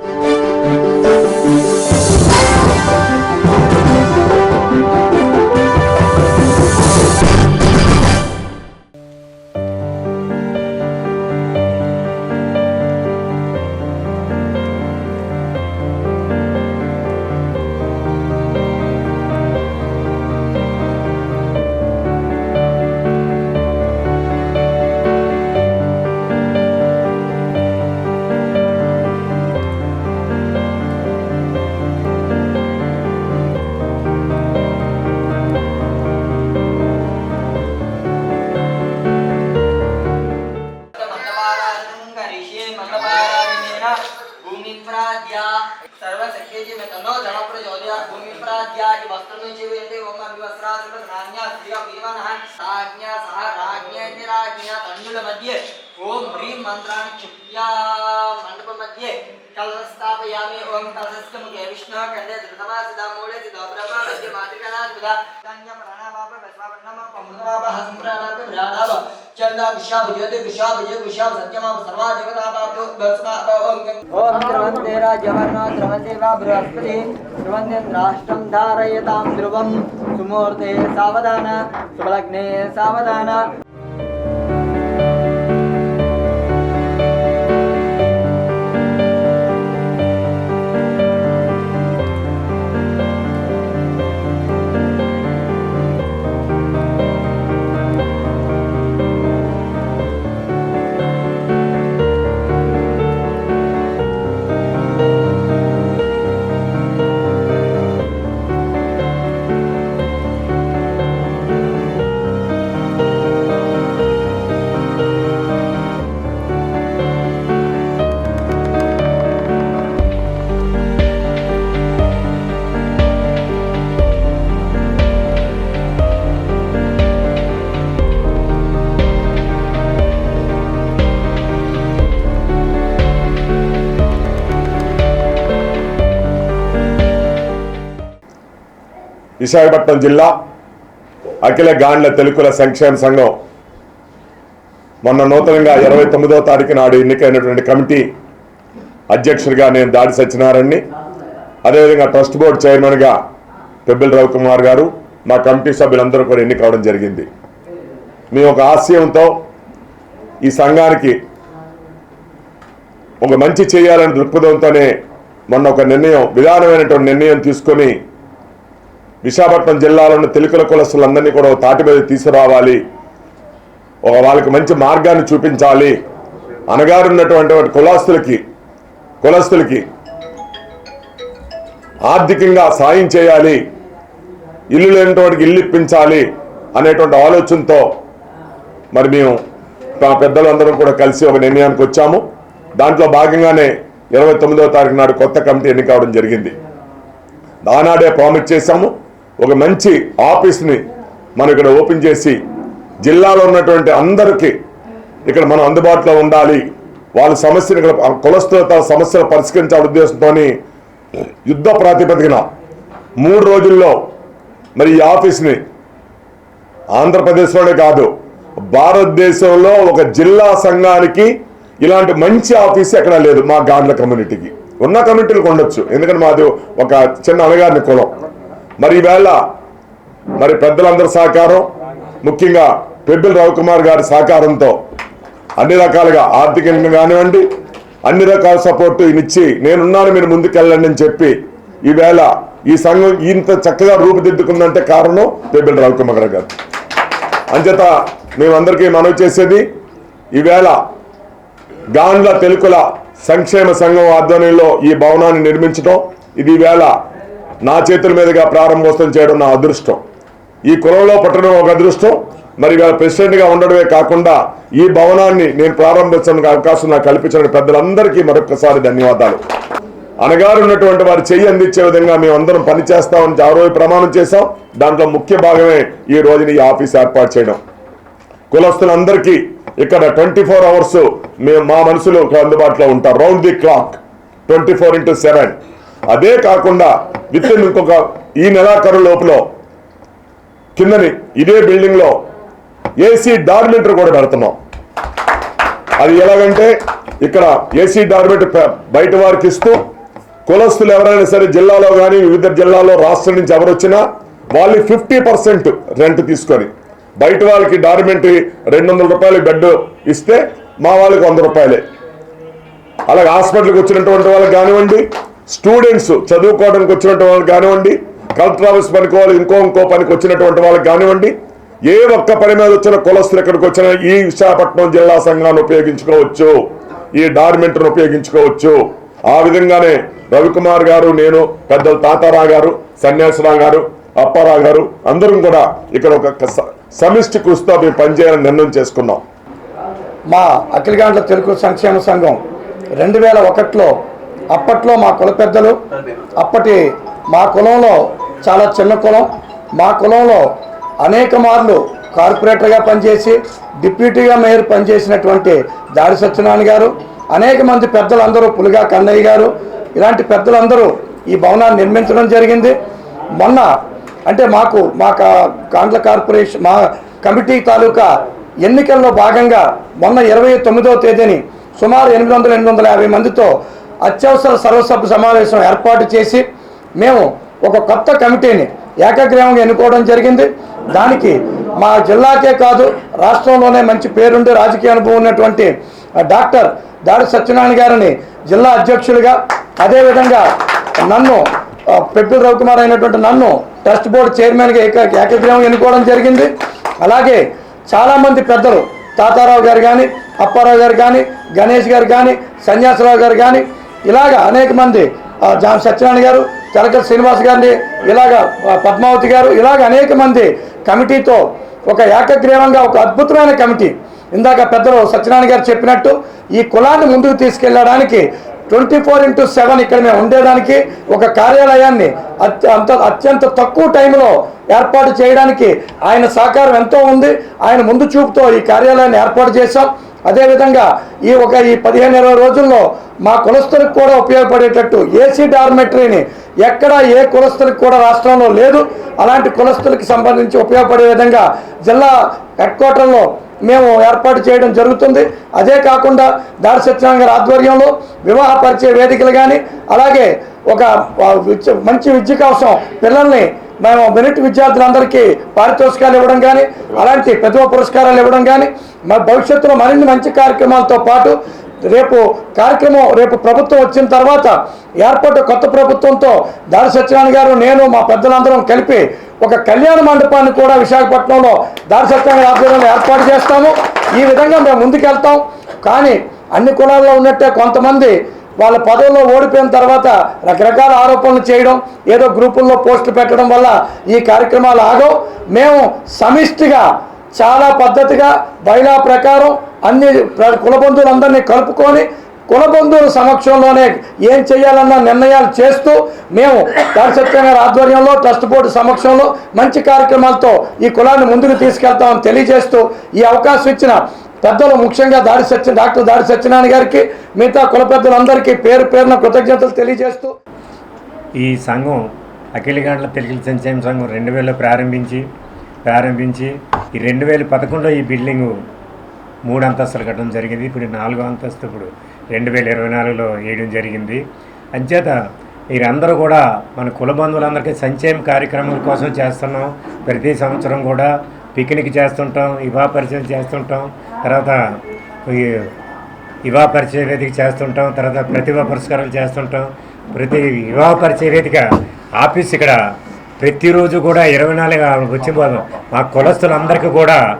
Música తన్నుల మధ్య. ఓం హ్రీం మంత్రాన్ని క్షిప్య మండప మధ్య. కలస్థాపయామి ఓం కలస్థముఖే విష్ణు కండే ధృతమా సిదా మూలే సిదా బ్రహ్మ మధ్య మాతృకనాథ విశ్వాపన్నమ चंदा विशाभ ज्योति विशाभ जग विशाभ सत्यमाप सर्वा जगदापाप्यो ओम ध्रुवन्ते राजवर्णा ध्रुवन्ते वा बृहस्पति ध्रुवन्ते राष्ट्रं धारयतां ध्रुवं, सुमूर्ते सावधान सुबलग्ने सावधान। విశాఖపట్నం జిల్లా అఖిల గాండ్ల తెలుగుల సంక్షేమ సంఘం మొన్న నూతనంగా ఇరవై తొమ్మిదవ తారీఖు నాడు ఎన్నికైనటువంటి కమిటీ అధ్యక్షుడిగా నేను దాడి సత్యనారాయణని అదేవిధంగా ట్రస్ట్ బోర్డు చైర్మన్గా పెబ్బిల్ రవికుమార్ గారు మా కమిటీ సభ్యులందరూ కూడా ఎన్నికవడం జరిగింది. మేము ఒక ఆశయంతో ఈ సంఘానికి ఒక మంచి చేయాలనే దృక్పథంతోనే మొన్న ఒక నిర్ణయం విధానమైనటువంటి నిర్ణయం తీసుకొని విశాఖపట్నం జిల్లాలోని తెలుగుల కులస్తులందరినీ కూడా తాటి మీద తీసుకురావాలి. ఒక వాళ్ళకి మంచి మార్గాన్ని చూపించాలి. అనగారున్నటువంటి వాటి కులాస్తులకి కులస్తులకి ఆర్థికంగా సాయం చేయాలి. ఇల్లు లేనటువంటి ఇల్లు ఇప్పించాలి అనేటువంటి ఆలోచనతో మరి మేము మా పెద్దలందరం కూడా కలిసి ఒక నిర్ణయానికి వచ్చాము. దాంట్లో భాగంగానే ఇరవై తొమ్మిదవ తారీఖు నాడు కొత్త కమిటీ ఎన్నికవడం జరిగింది. ఆనాడే ప్రామిస్ చేశాము. ఒక మంచి ఆఫీస్ని మనం ఇక్కడ ఓపెన్ చేసి జిల్లాలో ఉన్నటువంటి అందరికీ ఇక్కడ మనం అందుబాటులో ఉండాలి. వాళ్ళ సమస్యను ఇక్కడ కులస్తులతో సమస్యలు పరిష్కరించాల ఉద్దేశంతో యుద్ధ ప్రాతిపదికన మూడు రోజుల్లో మరి ఈ ఆఫీస్ని ఆంధ్రప్రదేశ్లోనే కాదు భారతదేశంలో ఒక జిల్లా సంఘానికి ఇలాంటి మంచి ఆఫీస్ ఎక్కడా లేదు మా గాండ్ల కమ్యూనిటీకి. ఉన్న కమ్యూనిటీలకు ఉండొచ్చు ఎందుకంటే మాది ఒక చిన్న అనగారిని కులం. మరి ఈవేళ మరి పెద్దలందరి సహకారం ముఖ్యంగా పెబ్బిల్ రవికుమార్ గారి సహకారంతో అన్ని రకాలుగా ఆర్థికంగా కానివ్వండి అన్ని రకాల సపోర్టు ఇచ్చి నేనున్నాను మీరు ముందుకెళ్ళండి అని చెప్పి ఈవేళ ఈ సంఘం ఇంత చక్కగా రూపుదిద్దుకుందంటే కారణం పెబ్బిల్ రవికుమార్ గారు. అంచేత మేమందరికీ మనవి చేసేది ఈవేళ గాండ్ల తెలుకుల సంక్షేమ సంఘం ఆధ్వర్యంలో ఈ భవనాన్ని నిర్మించడం ఇది ఈవేళ నా చేతుల మీదుగా ప్రారంభోత్సవం చేయడం నా అదృష్టం. ఈ కులంలో పట్టడం ఒక అదృష్టం. మరి ఇవాళ ప్రెసిడెంట్గా ఉండడమే కాకుండా ఈ భవనాన్ని నేను ప్రారంభించడానికి అవకాశం నాకు కల్పించిన పెద్దలందరికీ మరొకసారి ధన్యవాదాలు. అనగారు ఉన్నటువంటి వారి చెయ్యి అందించే విధంగా మేము అందరం పనిచేస్తామని ఆ రోజు ప్రమాణం చేశాం. దాంట్లో ముఖ్య భాగమే ఈ రోజున ఈ ఆఫీస్ ఏర్పాటు చేయడం. కులస్తులందరికీ ఇక్కడ ట్వంటీ ఫోర్ అవర్స్ మేము మా మనుషులు అందుబాటులో ఉంటారు round the clock twenty four into seven అదే కాకుండా విత్ ఇన్ ఇంకొక ఈ నెలాఖరు లోపల కిందని ఇదే బిల్డింగ్లో ఏసీ డార్మెంటరీ కూడా పెడుతున్నాం. అది ఎలాగంటే ఇక్కడ ఏసీ డార్మెంట్ బయట వారికి ఇస్తూ కులస్తులు ఎవరైనా సరే జిల్లాలో కానీ వివిధ జిల్లాలో రాష్ట్రం నుంచి ఎవరు వచ్చినా వాళ్ళు ఫిఫ్టీ పర్సెంట్ రెంట్ తీసుకొని బయట వాళ్ళకి డార్మెంటరీ రెండు వందల రూపాయలు బెడ్ ఇస్తే మా వాళ్ళకి వంద రూపాయలే. అలాగే హాస్పిటల్కి వచ్చినటువంటి వాళ్ళకి కానివ్వండి స్టూడెంట్స్ చదువుకోవడానికి వచ్చినటువంటి వాళ్ళకి కానివ్వండి కలెక్టర్ ఆఫీస్ పనికి వాళ్ళు ఇంకో ఇంకో పనికి వచ్చినటువంటి వాళ్ళకి కానివ్వండి ఏ ఒక్క పని మీద వచ్చిన కులస్తులు ఎక్కడికి వచ్చిన ఈ విశాఖపట్నం జిల్లా సంఘాన్ని ఉపయోగించుకోవచ్చు ఈ డార్మెంటర్ని ఉపయోగించుకోవచ్చు. ఆ విధంగానే రవికుమార్ గారు నేను పెద్దలు తాతారావు గారు సన్యాసరావు గారు అప్పారావు గారు అందరం కూడా ఇక్కడ ఒక సమిష్టి కృషితో మేము పనిచేయాలని నిర్ణయం చేసుకున్నాం. మా అఖిలగాండ్ల తెలుగు సంక్షేమ సంఘం రెండు వేల ఒకటిలో అప్పట్లో మా కుల పెద్దలు అప్పటి మా కులంలో చాలా చిన్న కులం. మా కులంలో అనేక మార్లు కార్పొరేటర్గా పనిచేసి డిప్యూటీగా మేయర్ పనిచేసినటువంటి దాడి సత్యనారాయణ గారు అనేక మంది పెద్దలందరూ పులిగా కన్నయ్య గారు. ఇలాంటి పెద్దలందరూ ఈ భవనాన్ని నిర్మించడం జరిగింది. మొన్న అంటే మాకు మా కా- కాండ్ల కార్పొరేషన్ మా కమిటీ తాలూకా ఎన్నికల్లో భాగంగా మొన్న ఇరవై తొమ్మిదవ తేదీని సుమారు ఎనిమిది వందల ఎనిమిది వందల యాభై మందితో అత్యవసర సర్వసభ్య సమావేశం ఏర్పాటు చేసి మేము ఒక కొత్త కమిటీని ఏకగ్రీవంగా ఎన్నుకోవడం జరిగింది. దానికి మా జిల్లాకే కాదు రాష్ట్రంలోనే మంచి పేరుండి రాజకీయ అనుభవం ఉన్నటువంటి డాక్టర్ దాడి సత్యనారాయణ గారిని జిల్లా అధ్యక్షులుగా అదేవిధంగా నన్ను పెప్పిల రవికుమార్ అయినటువంటి నన్ను ట్రస్ట్ బోర్డు చైర్మన్గా ఏక ఏకగ్రీవం ఎన్నుకోవడం జరిగింది. అలాగే చాలామంది పెద్దలు తాతారావు గారు కానీ అప్పారావు గారు కానీ గణేష్ గారు కానీ సన్యాసరావు గారు కానీ ఇలాగ అనేక మంది జాన్ సత్యనారాయణ గారు చరక శ్రీనివాస్ గారిని ఇలాగ పద్మావతి గారు ఇలాగ అనేక మంది కమిటీతో ఒక ఏకగ్రీవంగా ఒక అద్భుతమైన కమిటీ. ఇందాక పెద్దలు సత్యనారాయణ గారు చెప్పినట్టు ఈ కులాన్ని ముందుకు తీసుకెళ్ళడానికి ట్వంటీ ఫోర్ ఇంటూ సెవెన్ ఇక్కడ మేము ఉండేదానికి ఒక కార్యాలయాన్ని అత్యంత అత్యంత తక్కువ టైంలో ఏర్పాటు చేయడానికి ఆయన సహకారం ఎంతో ఉంది. ఆయన ముందు చూపుతో ఈ కార్యాలయాన్ని ఏర్పాటు చేశాం. అదేవిధంగా ఈ ఒక ఈ పదిహేను ఇరవై రోజుల్లో మా కులస్తులకు కూడా ఉపయోగపడేటట్టు ఏసీ డార్మెటరీని ఎక్కడ ఏ కులస్తులకు కూడా రాష్ట్రంలో లేదు. అలాంటి కులస్తులకు సంబంధించి ఉపయోగపడే విధంగా జిల్లా హెడ్ క్వార్టర్లో మేము ఏర్పాటు చేయడం జరుగుతుంది. అదే కాకుండా దాడి సత్యనారాయణ గారి ఆధ్వర్యంలో వివాహ పరిచయ వేదికలు కానీ అలాగే ఒక మంచి విద్య కోసం పిల్లల్ని మేము మెరిట్ విద్యార్థులందరికీ పారితోషికాలు ఇవ్వడం కానీ అలాంటి పెద్ద పురస్కారాలు ఇవ్వడం కానీ మా భవిష్యత్తులో మరిన్ని మంచి కార్యక్రమాలతో పాటు రేపు కార్యక్రమం రేపు ప్రభుత్వం వచ్చిన తర్వాత ఏర్పడ్డ కొత్త ప్రభుత్వంతో దాడి సత్యనారాయణ గారు నేను మా పెద్దలందరం కలిపి ఒక కళ్యాణ మండపాన్ని కూడా విశాఖపట్నంలో దాడి సత్యనారాయణ ఆధ్వర్యంలో ఏర్పాటు చేస్తాము. ఈ విధంగా మేము ముందుకెళ్తాం. కానీ అన్ని కులాల్లో ఉన్నట్టే కొంతమంది వాళ్ళ పదవుల్లో ఓడిపోయిన తర్వాత రకరకాల ఆరోపణలు చేయడం ఏదో గ్రూపుల్లో పోస్టులు పెట్టడం వల్ల ఈ కార్యక్రమాలు ఆగవు. మేము సమిష్టిగా చాలా పద్ధతిగా బయలా ప్రకారం అన్ని ప్ర- కుల బంధువులందరినీ కలుపుకొని కుల బంధువుల సమక్షంలోనే ఏం చేయాలన్న నిర్ణయాలు చేస్తూ మేము దాడి గారి ఆధ్వర్యంలో ట్రస్ట్ బోర్డు సమక్షంలో మంచి కార్యక్రమాలతో ఈ కులాన్ని ముందుకు తీసుకెళ్తామని తెలియజేస్తూ ఈ అవకాశం ఇచ్చిన పెద్దలు ముఖ్యంగా దాడి సత్య డాక్టర్ దాడి సత్యనారాయణ గారికి మిగతా కుల పెద్దలందరికీ పేరు పేరున కృతజ్ఞతలు తెలియజేస్తూ. ఈ సంఘం అఖిలగాండ్ల తెలుగు సంక్షేమ సంఘం రెండు వేలలో ప్రారంభించి ప్రారంభించి ఈ రెండు వేల పదకొండులో ఈ బిల్డింగు మూడు అంతస్తులు కట్టడం జరిగింది. ఇప్పుడు నాలుగో అంతస్తు ఇప్పుడు రెండు వేల ఇరవై నాలుగులో వేయడం జరిగింది. అంచేత వీరందరూ కూడా మన కుల బంధువులందరికీ సంక్షేమ కార్యక్రమాల కోసం చేస్తున్నాం. ప్రతి సంవత్సరం కూడా పిక్నిక్ చేస్తుంటాం ఇవా పరిచయం చేస్తుంటాం తర్వాత ఈ వివాహ పరిచయ వేదిక చేస్తుంటాం తర్వాత ప్రతిభా పురస్కారాలు చేస్తుంటాం. ప్రతి వివాహ పరిచయ వేదిక ఆఫీస్ ఇక్కడ ప్రతిరోజు కూడా ఇరవై నాలుగు వచ్చి మా కులస్తులందరికీ కూడా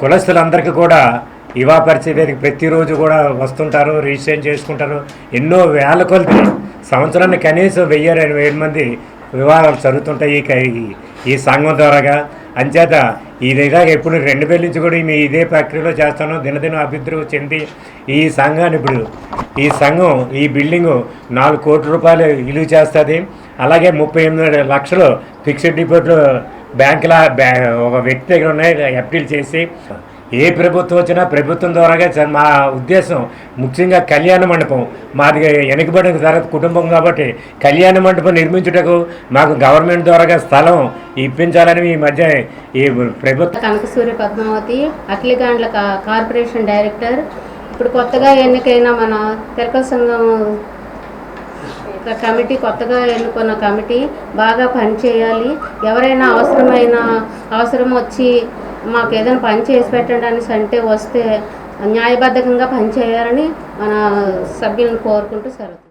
కులస్తులందరికీ కూడా వివాహ పరిచయ వేదిక ప్రతిరోజు కూడా వస్తుంటారు రిజిస్ట్రేషన్ చేసుకుంటారు. ఎన్నో వేల కొలది సంవత్సరానికి కనీసం వెయ్యి రెండు వేల మంది వివాహాలు జరుగుతుంటాయి ఈ క- ఈ- ఈ సంఘం ద్వారాగా. అంచేత ఇదేగా ఎప్పుడు రెండు వేల నుంచి కూడా మేము ఇదే ప్రక్రియలో చేస్తాను దినదిన అభివృద్ధి చెంది ఈ సంఘాన్ని ఇప్పుడు ఈ సంఘం ఈ బిల్డింగు నాలుగు కోట్ల రూపాయలు విలువ చేస్తుంది. అలాగే ముప్పై ఎనిమిది లక్షలు ఫిక్స్డ్ డిపాజిట్ బ్యాంకుల బ్యా ఒక వ్యక్తి దగ్గర ఉన్నాయి ఎఫ్డీలు చేసి ఏ ప్రభుత్వం వచ్చినా ప్రభుత్వం ద్వారాగా మా ఉద్దేశం ముఖ్యంగా కళ్యాణ మండపం. మాది వెనుకబడిన తరగతి కుటుంబం కాబట్టి కళ్యాణ మండపం నిర్మించుటకు మాకు గవర్నమెంట్ ద్వారాగా స్థలం ఇప్పించాలని ఈ మధ్య ఈ ప్రభుత్వం కనకసూర్య పద్మావతి అట్లిగాండ్ల కా- కార్పొరేషన్ డైరెక్టర్. ఇప్పుడు కొత్తగా ఎన్నికైన మన తెలక సంఘం కమిటీ కొత్తగా ఎన్నుకున్న కమిటీ బాగా పనిచేయాలి. ఎవరైనా అవసరమైన అవసరం వచ్చి మాకు ఏదైనా పని చేసి పెట్టండి అనేసి అంటే వస్తే న్యాయబద్ధంగా పనిచేయాలని మన సభ్యులను కోరుకుంటూ సెలవు